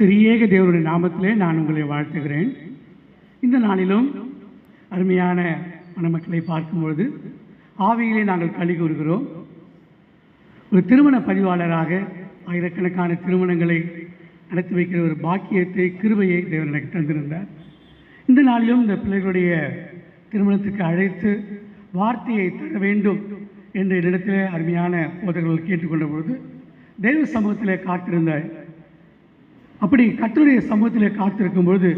திரியேக தேவருடைய நாமத்திலே நான் உங்களை வாழ்த்துகிறேன். இந்த நாளிலும் அருமையான மணமக்களை பார்க்கும்பொழுது ஆவியிலே நாங்கள் களி கூறுகிறோம். ஒரு திருமண பதிவாளராக ஆயிரக்கணக்கான திருமணங்களை நடத்தி வைக்கிற ஒரு பாக்கியத்தை கிருபையை தேவன் எனக்கு தந்திருந்தார். இந்த நாளிலும் இந்த பிள்ளைகளுடைய திருமணத்துக்கு அழைத்து வார்த்தையை தர வேண்டும் என்ற இடத்திலே அருமையான போதகர்கள் கேட்டுக்கொண்ட பொழுது தெய்வ சமூகத்தில் காத்திருந்த அப்படி கத்தருடைய சமூகத்தில் காத்திருக்கும் பொழுது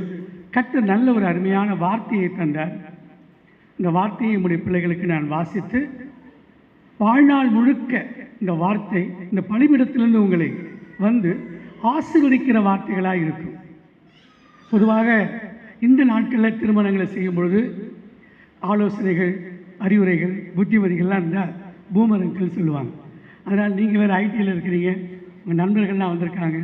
கத்து நல்ல ஒரு அருமையான வார்த்தையை தந்தார். இந்த வார்த்தையை என்னுடைய பிள்ளைகளுக்கு நான் வாசித்து வாழ்நாள் முழுக்க இந்த வார்த்தை இந்த பழிமிடத்திலிருந்து உங்களை வந்து ஆசீர்வதிக்கிற வார்த்தைகளாக இருக்கும். பொதுவாக இந்த நாட்களில் திருமணங்களை செய்யும் பொழுது ஆலோசனைகள் அறிவுரைகள் புத்திமதிகள்லாம் இருந்தால் பூமரங்கள் சொல்லுவாங்க. அதனால் நீங்கள் வேறு ஐடியில் இருக்கிறீங்க உங்கள் நண்பர்கள்லாம் வந்திருக்காங்க.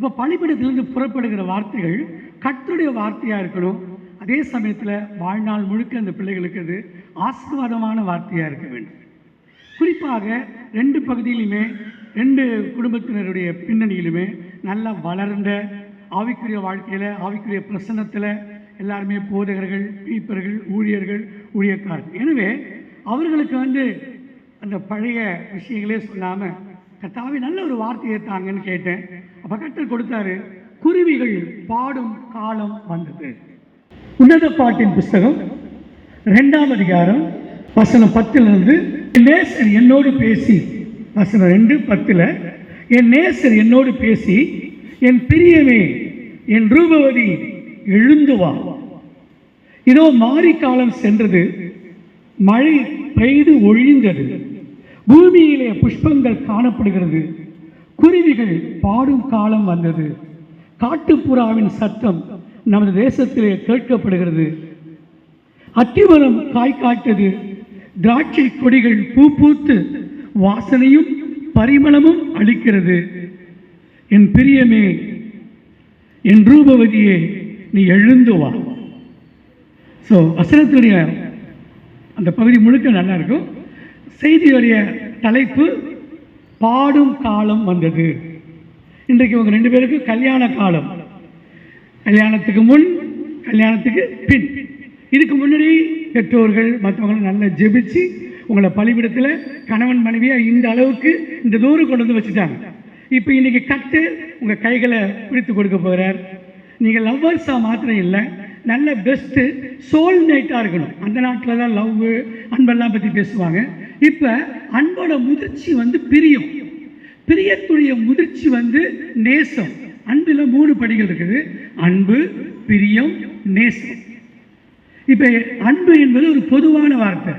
அப்போ பள்ளிப்படத்திலிருந்து புறப்படுகிற வார்த்தைகள் கத்தருடைய வார்த்தையாக இருக்கணும். அதே சமயத்தில் வாழ்நாள் முழுக்க அந்த பிள்ளைகளுக்கு அது ஆசீர்வாதமான வார்த்தையாக இருக்க வேண்டும். குறிப்பாக ரெண்டு பகுதியிலுமே ரெண்டு குடும்பத்தினருடைய பின்னணியிலுமே நல்லா வளர்ந்த ஆவிக்குரிய வாழ்க்கையில் ஆவிக்குரிய பிரசன்னத்தில் எல்லாருமே போதகர்கள் பீப்பர்கள் ஊழியர்கள் ஊழியக்காரர்கள். எனவே அவர்களுக்கு வந்து அந்த பழைய விஷயங்களே சொல்லாமல் கத்தாவே நல்ல ஒரு வார்த்தையை தாங்கன்னு கேட்டேன். பக்கத்தில் கொடுத்தாரு. குருவிகள் பாடும் காலம் வந்தது. உன்னத பாட்டின் புஸ்தகம் ரெண்டாம் அதிகாரம் வசனம் பத்திலிருந்து என் நேசர் என்னோடு பேசி வசனம் ரெண்டு பத்தில் என் நேசர் என்னோடு பேசி என் பிரியமே என் ரூபவதி எழுந்து வா. இதோ மாறி காலம் சென்றது மழை பெய்து ஒழிந்தது பூமியிலே புஷ்பங்கள் காணப்படுகிறது. குருவிகள் பாடும் காலம் வந்தது. காட்டுப்புறாவின் சத்தம் நமது தேசத்திலே கேட்கப்படுகிறது. அத்திமரம் காய் காட்டது. திராட்சை கொடிகள் பூ பூத்து வாசனையும் பரிமளமும் அளிக்கிறது. என் பிரியமே என் ரூபவதியே நீ எழுந்து வா. ஸோ வசனத்துடைய அந்த பகுதி முழுக்க நல்லா இருக்கும். செய்தியுடைய தலைப்பு பாடும் காலம் வந்தது. இன்றைக்கு உங்கள் ரெண்டு பேருக்கும் கல்யாண காலம். கல்யாணத்துக்கு முன் கல்யாணத்துக்கு பின். இதுக்கு முன்னாடி பெற்றோர்கள் மற்றவங்களும் நல்லா ஜெபிச்சு உங்களை பலிபிடத்தில் கணவன் மனைவியாக இந்த அளவுக்கு இந்த தூரம் கொண்டு வந்து வச்சுட்டாங்க. இப்போ இன்றைக்கி கட்டு உங்கள் கைகளை பிடித்து கொடுக்க போகிறார் நீங்கள் லவ்வர்ஸாக மாத்திரம் இல்லை நல்ல பெஸ்ட்டு சோல் நைட்டாக இருக்கணும். அந்த நாட்டில் தான் லவ் அன்பெல்லாம் பற்றி பேசுவாங்க. இப்போ அன்போட முதிர்ச்சி வந்து பிரியம். பிரியத்துடைய முதிர்ச்சி வந்து நேசம். அன்பில் மூணு படிகள் இருக்குது. அன்பு பிரியம் நேசம். இப்போ அன்பு என்பது ஒரு பொதுவான வார்த்தை.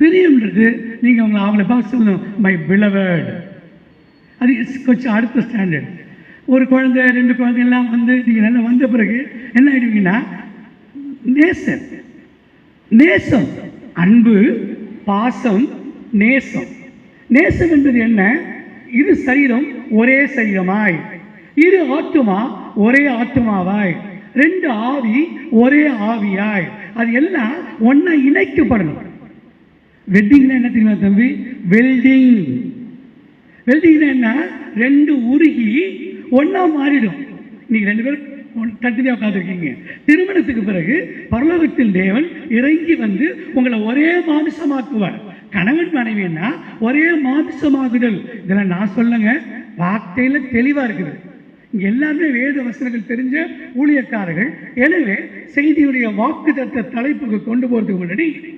பிரியம்ன்றது நீங்கள் அவங்க அவங்கள பார்த்து சொல்லணும். மை பிளவர்டு அது கொஞ்சம் அடுத்த ஸ்டாண்டர்ட் ஒரு குழந்தை ரெண்டு குழந்தைங்கள்லாம் வந்து நீங்கள் நல்லா வந்த பிறகு என்ன ஆகிடுவீங்கன்னா நேசம். நேசம். அன்பு பாசம் நேசம். நேசம் என்பது என்ன? இரு சரீரம் ஒரே சரீரமாய். இரு ஆத்துமா ஒரே ஆத்துமாவாய். ரெண்டு ஆவி ஒரே ஆவியாய். அது எல்லாம் ஒன்றா இணைக்கப்படணும். வெட்டிங்னா என்ன தெரியுமா தம்பி? வெல்டிங். வெல்டிங்னா என்ன? ரெண்டு உருகி ஒன்றா மாறிடும். நீங்கள் ரெண்டு பேரும் தனித்தனியாக உட்காந்துருக்கீங்க திருமணத்துக்கு பிறகு பரலோகத்தில் தேவன் இறங்கி வந்து உங்களை ஒரே மாமிசமாக்குவார். கணவன் மனைவின்னா ஒரே மாமிசமாகுதல். இதெல்லாம் நான் சொல்லுங்க. வார்த்தையில் தெளிவாக இருக்குது. இங்கே எல்லாருமே வேத வசனங்கள் தெரிஞ்ச ஊழியக்காரர்கள். எனவே செய்தியுடைய வாக்கு தலைப்புக்கு கொண்டு போகிறதுக்கு முன்னாடி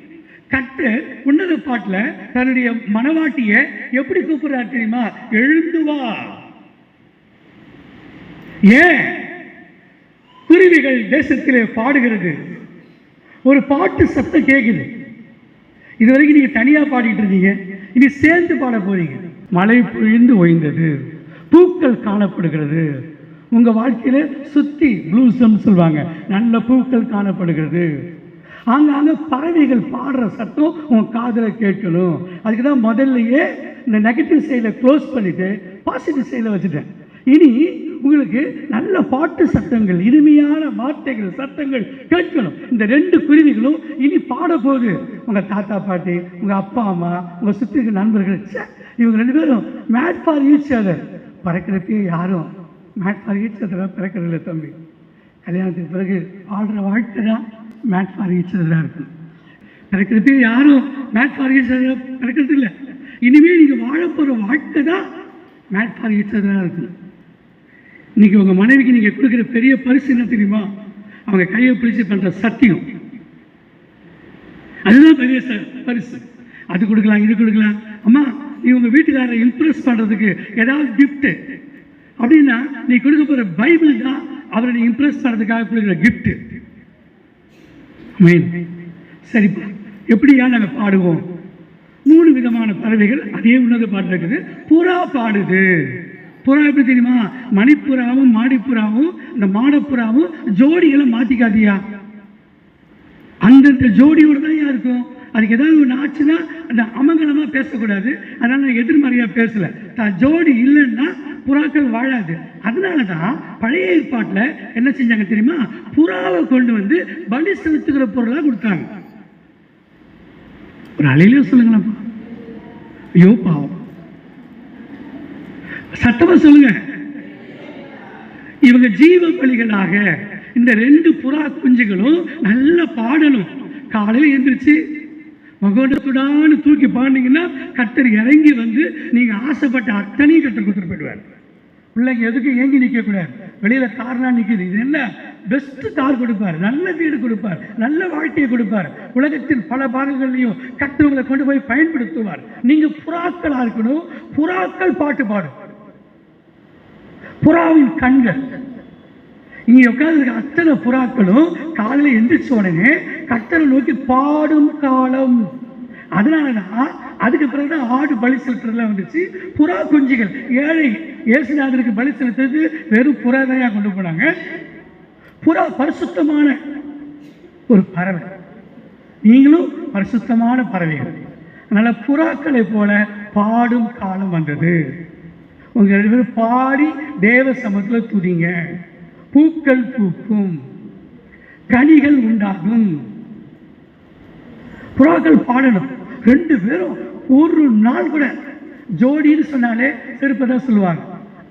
கட்டு உன்னத பாட்டில் தன்னுடைய மனவாட்டியை எப்படி கூப்பிடுறார் தெரியுமா? எழுந்து வா. ஏன்? குருவிகள் தேசத்திலே பாடுகிறது. ஒரு பாட்டு சத்தம் கேட்குது இது வரைக்கும் நீங்கள் தனியாக பாடிட்டு இருக்கீங்க. இனி சேர்ந்து பாட போறீங்க. மழை பொழிந்து ஓய்ந்தது. பூக்கள் காணப்படுகிறது. உங்கள் வாழ்க்கையில் சுற்றி ப்ளூசம் சொல்லுவாங்க. நல்ல பூக்கள் காணப்படுகிறது. ஆங்காங்க பறவைகள் பாடுற சத்தம் உன் காதில் கேட்கணும். அதுக்கு தான் முதல்லையே இந்த நெகட்டிவ் சைடில் க்ளோஸ் பண்ணிவிட்டு பாசிட்டிவ் சைடில் வச்சுட்டேன். இனி உங்களுக்கு நல்ல பாட்டு சத்தங்கள் இனிமையான வார்த்தைகள் சத்தங்கள் கேட்கணும். இந்த ரெண்டு குருவிகளும் இனி பாட போகுது உங்கள் தாத்தா பாட்டி உங்கள் அப்பா அம்மா உங்கள் சுற்றி இருக்கிற நண்பர்கள் இவங்க ரெண்டு பேரும் மேட் ஃபார் ஈச் அதர் பறக்கிறதுக்கே யாரும் மேட் ஃபார் ஈச் அதெல்லாம் பிறக்கிறதில்ல தம்பி. கல்யாணத்துக்கு பிறகு வாழ்கிற வாழ்க்கை தான் மேட் ஃபார் ஈச் இருக்கும். பிறக்கிறப்பே யாரும் மேட் ஃபார் ஈச் அதெல்லாம் பிறக்கிறது இல்லை இனிமேல் நீங்கள் வாழ போகிற வாழ்க்கை தான் மேட் ஃபார் ஈச் அதெல்லாம் இருக்கணும் இன்னைக்கு உங்கள் மனைவிக்கு நீங்கள் கொடுக்குற பெரிய பரிசு என்ன தெரியுமா? அவங்க கையை பிடிச்சி பண்ணுற சத்தியம். அதுதான் பெரிய பரிசு. அது கொடுக்கலாம் இது கொடுக்கலாம். அம்மா நீ உங்கள் வீட்டுக்காரரை இம்ப்ரெஸ் பண்ணுறதுக்கு ஏதாவது கிஃப்ட்டு அப்படின்னா நீ கொடுக்க போகிற பைபிள் தான் அவரை நீ இம்ப்ரெஸ் பண்ணுறதுக்காக கொடுக்குற கிஃப்ட்டு மெயின் சரிப்பா. எப்படியா நாங்கள் பாடுவோம்? மூணு விதமான பறவைகள் அதே உன்னத பாட்டு இருக்குது. புறா பாடுது. புறா எப்படி தெரியுமா? மணிப்புறாவும் மாடிப்புறாவும் இந்த மாடப்புறாவும் ஜோடிகளை மாற்றிக்காதியா அந்தந்த ஜோடியோடு தான் இருக்கும்? அதுக்கு ஏதாவது ஒன்று ஆச்சுன்னா அந்த அமங்கலமாக பேசக்கூடாது. அதனால் நான் எதிர்மறையாக பேசலை. தான் ஜோடி இல்லைன்னா புறாக்கள் வாழாது. அதனால தான் பழைய ஏற்பாட்டில் என்ன செஞ்சாங்க தெரியுமா? புறாவை கொண்டு வந்து பலி செலுத்துகிற பொருளாக கொடுத்தாங்க. ஒரு அலையிலே சொல்லுங்களேன்ப்பா. ஐயோ பாவம். சட்டமா சொல்லுங்க. இவங்க ஜீவ பலிகளாக இந்த ரெண்டு புறா குஞ்சுகளும் நல்ல பாடணும் காலையில் எழுந்திரிச்சு மகோடத்துடான்னு தூக்கி பாடினீங்கன்னா கத்தர் இறங்கி வந்து நீங்க ஆசைப்பட்ட அத்தனையும் கத்தர் கொடுத்துட்டு போயிடுவார். பிள்ளைங்க எதுக்கு ஏங்கி நிற்கக்கூடாது வெளியில கார்லாம் நிற்குது இது என்ன? பெஸ்ட் கார் கொடுப்பார். நல்ல வீடு கொடுப்பார். நல்ல வாழ்க்கையை கொடுப்பார். உலகத்தின் பல பாகங்கள்லையும் கத்தவங்களை கொண்டு போய் பயன்படுத்துவார். நீங்க புறாக்களா இருக்கணும். புறாக்கள் பாட்டு பாடும். புறாவின் கண்கள். இங்க உட்கார்ந்து அத்தனை புறாக்களும் காலையில் எந்திரிச்ச உடனே கத்தரை நோக்கி பாடும் காலம். அதனாலதான் அதுக்கு பிறகுதான் ஆடு பலி செலுத்துறதுலாம் வந்துச்சு. புறா குஞ்சுகள் ஏழை இயேசுநாதருக்கு பலி செலுத்துறது வெறும் புறா தான் கொண்டு போனாங்க. புறா பரிசுத்தமான ஒரு பறவை. நீங்களும் பரிசுத்தமான பறவைகள். அதனால புறாக்களை போல பாடும் காலம் வந்தது. உங்கள் ரெண்டு பேரும் பாடி தேவ சமத்தில் துதிங்க. பூக்கள் பூக்கும். கனிகள் உண்டாகும். புறாக்கள் பாடணும். ரெண்டு பேரும் ஒரு நாள் கூட ஜோடின்னு சொன்னாலே செருப்பை தான் சொல்லுவாங்க.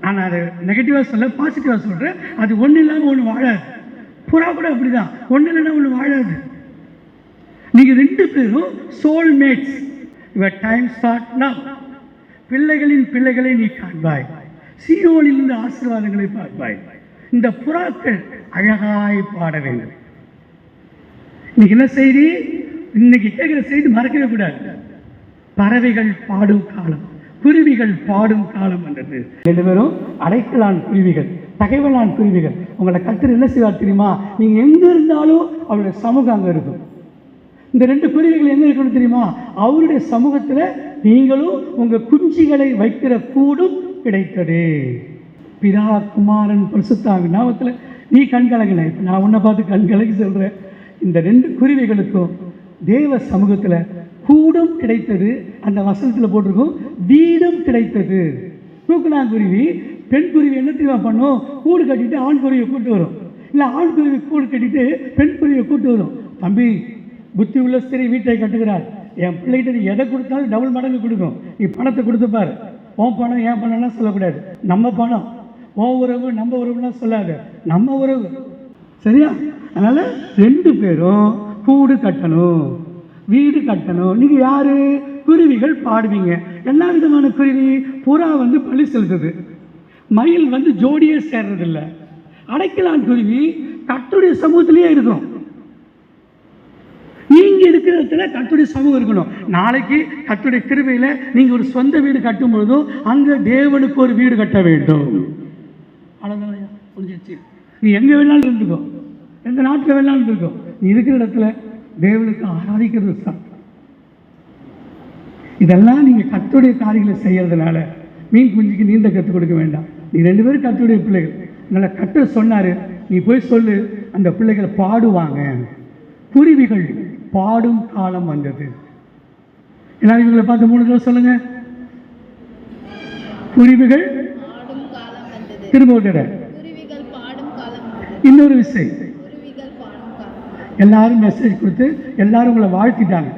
ஆனால் அதை நெகட்டிவாக சொல்ல பாசிட்டிவாக சொல்கிறேன் அது ஒன்றும் இல்லாமல் ஒன்று வாழாது. புறா கூட அப்படிதான். ஒன்றும் இல்லைன்னா ஒன்று வாழாது. நீங்கள் ரெண்டு பேரும் soulmates your time start now பிள்ளைகளின் பிள்ளைகளை நீ காண்பாய். சீரோனிலிருந்து ஆசீர்வாதங்களை பார்ப்பாய். இந்த புறாக்கள் அழகாய் பாட வேண்டும். இன்னைக்கு என்ன செய்தி? இன்னைக்கு கேட்குற செய்தி மறக்கவே கூடாது. பறவைகள் பாடும் காலம் குருவிகள் பாடும் காலம் என்றது. ரெண்டு பேரும் அடைக்கலான் குருவிகள் தகைவலான் குருவிகள். உங்களை கத்திர என்ன செய்வார் தெரியுமா? நீங்க எங்க இருந்தாலும் அவருடைய சமூகம் அங்க இருக்கும். இந்த ரெண்டு குருவிகள் எங்க இருக்கணும் தெரியுமா? அவருடைய சமூகத்துல நீங்களும் உங்கள் குஞ்சிகளை வைக்கிற கூடும் கிடைத்தது. பிதா குமாரன் பரிசுத்தாவி நாமத்தில் நீ கண்கலங்கின இப்போ நான் உன்னை பார்த்து கண் சொல்கிறேன் இந்த ரெண்டு குருவிகளுக்கும் தேவ சமூகத்தில் கூடும் கிடைத்தது. அந்த வசனத்தில் போட்டிருக்கும் வீடும் கிடைத்தது. தூக்குனாங்குருவி பெண் குருவி என்ன தெரியுமா பண்ணும்? கூடு கட்டிட்டு ஆண் குருவியை கூட்டு வரும். இல்லை ஆண் குருவி கூடு கட்டிட்டு பெண் குருவியை கூட்டு வரும். தம்பி புத்தி உள்ள ஸ்திரீ வீட்டை கட்டுகிறார். என் பிள்ளைகிட்ட நீ எதை கொடுத்தாலும் டபுள் மடங்கு கொடுக்கும். நீ பணத்தை கொடுத்துப்பார் பாரு. உன் பணம் என் பணம்லாம் சொல்லக்கூடாது. நம்ம பணம். உன் உறவு நம்ம உறவுலாம் சொல்லாது. நம்ம உறவு. சரியா? அதனால் ரெண்டு பேரும் கூடு கட்டணும். வீடு கட்டணும். நீங்கள் யார்? குருவிகள் பாடுவீங்க. எல்லா விதமான குருவி புறா வந்து பள்ளி செலுத்துது. மயில் வந்து ஜோடியே சேர்றதில்ல. அடைக்கலான் குருவி கட்டுடைய சமூகத்திலேயே இருக்கும். நீங்க இருக்கிற இடத்துல கத்துடைய சமூகம் இருக்கணும். நாளைக்கு கத்துடைய கிருமையில் நீங்கள் ஒரு சொந்த வீடு கட்டும் பொழுதும் அங்கே தேவனுக்கு ஒரு வீடு கட்ட வேண்டும். அவ்வளவுதான் புரிஞ்சிச்சு நீ எங்கே வேணாலும் இருந்துக்கோ. எந்த நாட்டில் வேணாலும் இருந்துக்கோ. நீ இருக்கிற இடத்துல தேவனுக்கு ஆராதிக்கிறது சட்டம் இதெல்லாம் நீங்கள் கத்துடைய காரியங்களை செய்கிறதுனால மீன் குஞ்சுக்கு நீந்த கற்றுக் கொடுக்க வேண்டாம். நீ ரெண்டு பேரும் கத்துடைய பிள்ளைகள். அதனால கற்று சொன்னார் நீ போய் சொல்லு அந்த பிள்ளைகளை பாடுவாங்க. குருவிகள் பாடும் காலம் வந்தது. எல்லாரும் இவங்களை பார்த்து மூணு தடவை சொல்லுங்க. குருவிகள் திரும்ப ஒரு தடவை. இன்னொரு விஷயம் எல்லாரும் மெசேஜ் கொடுத்து எல்லாரும் உங்களை வாழ்த்திட்டாங்க.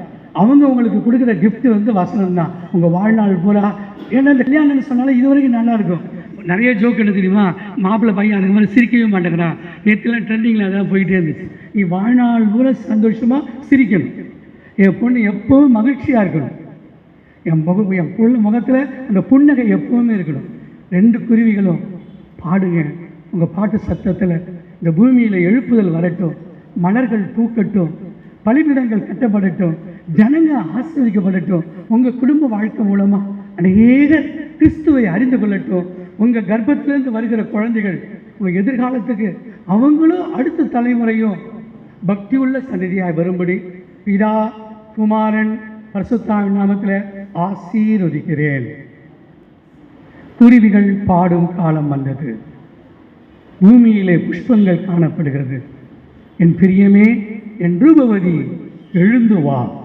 அவங்க உங்களுக்கு கொடுக்குற gift வந்து வசனம் தான். உங்கள் வாழ்நாள் பூரா. ஏன்னா இந்த கல்யாணம்னு சொன்னாலும் இது வரைக்கும் நல்லா இருக்கும். நிறைய ஜோக் என்ன தெரியுமா? மாப்பிள்ளை பையன் அதுக்கு மாதிரி சிரிக்கவே மாட்டேங்கிறான். நேற்றுலாம் ட்ரெண்டிங்கில் அதான் போயிட்டே இருந்துச்சு. நீ வாழ்நாள் பூரா சந்தோஷமாக சிரிக்கணும். என் பொண்ணு எப்போவும் மகிழ்ச்சியாக இருக்கணும். என் முக என் பொண்ணு முகத்தில் அந்த புன்னகை எப்பவுமே இருக்கணும். ரெண்டு குருவிகளும் பாடுங்க. உங்கள் பாட்டு சத்தத்தில் இந்த பூமியில் எழுப்புதல் வரட்டும். மலர்கள் பூக்கட்டும். பலிபிடங்கள் கட்டப்படட்டும். ஜனங்க ஆசிரியக்கப்படட்டும் உங்கள் குடும்ப வாழ்க்கை மூலமாக அநேக கிறிஸ்துவை அறிந்து கொள்ளட்டும். உங்கள் கர்ப்பத்திலேருந்து வருகிற குழந்தைகள் உங்கள் எதிர்காலத்துக்கு அவங்களும் அடுத்த தலைமுறையும் பக்தியுள்ள சன்னதியாக வரும்படி பிதா குமாரன் பரிசுத்தாவின் நாமத்தில் ஆசீர்வதிக்கிறேன். குருவிகள் பாடும் காலம் வந்தது. பூமியிலே புஷ்பங்கள் காணப்படுகிறது. என் பிரியமே என் ரூபவதி எழுந்து வா.